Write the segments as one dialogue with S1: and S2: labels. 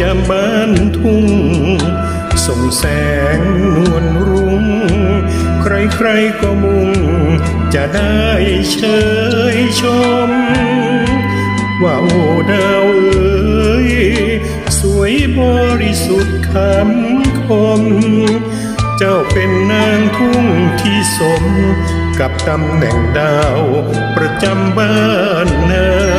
S1: จำบ้านทุ่ง ส่งแสงนวลรุง้ง ใครๆก็มุ่ง จะได้เชยชม ว่าโอ้ดาวเอ๋ยสวยบริสุทธิ์คำคม เจ้าเป็นนางทุ่งที่สม กับตำแหน่งดาวประจำบ้านนา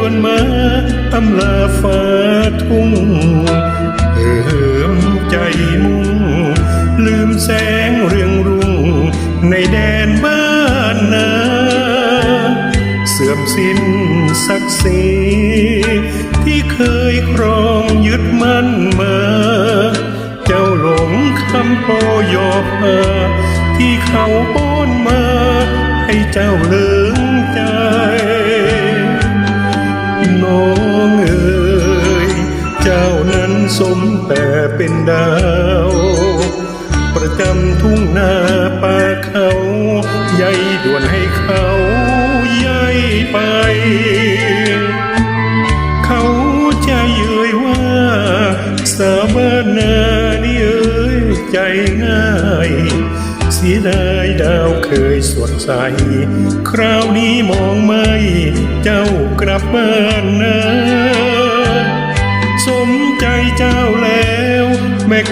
S1: วนมาอำลาฟ้าทุ่งเหิมใจมุ่ง ลืมแสงเรืองรุ่ง ในแดนบ้านนาเสื่อมสิ้นศักดิ์ศรีที่เคยครองยึดมั่นมา เจ้าหลงคำโปยอพาที่เขาป้อนมา ให้เจ้าเลิง แต่เป็นดาว ประจำทุ่งนาป่าเขาใยด่วนให้เขาใยไป เขาจะเย้ยว่าสาบานนานี่เอ้ยใจง่ายเสียดายดาวเคยสดใส คราวนี้มองไม่ เจ้ากลับบ้านนา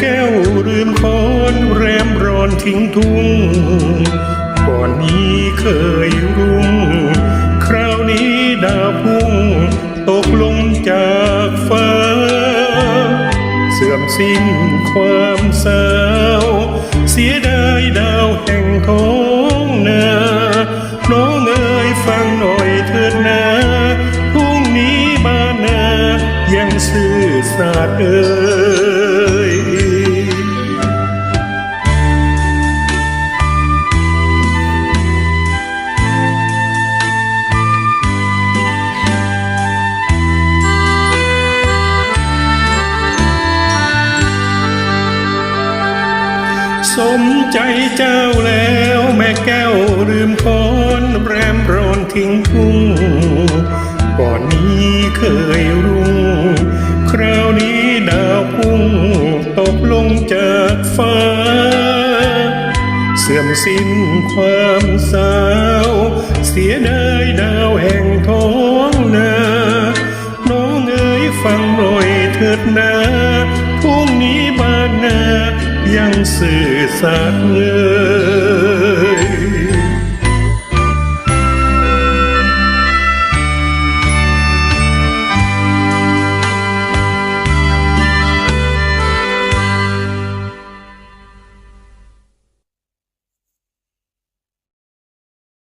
S1: แก้วลืมคอนแรมรอนทิ้งทุ่ง ก่อนนี้เคยรุ่ง คราวนี้ดาวพุ่ง ตกลงจากฟ้า เสื่อมสิ้นความสาว เสียดายดาวแห่งท้องนาน้องเอ๋ยฟังหน่อยเถิดนาพรุ่งนี้บ้านนายังซื่อสัตย์เอ่ย สมใจเจ้าแล้วแม่แก้วลืมคนแรมรอนทิ้งทุ่งก่อนนี้เคยรุ่ง คราวนี้ดาวพุ่งตกลงจากฟ้า เสื่อมสิ้นความสาว เสียดายดาวแห่งท้องนา น้องเอ๋ยฟังหน่อยเถิดนา ยังสื่อสัตย์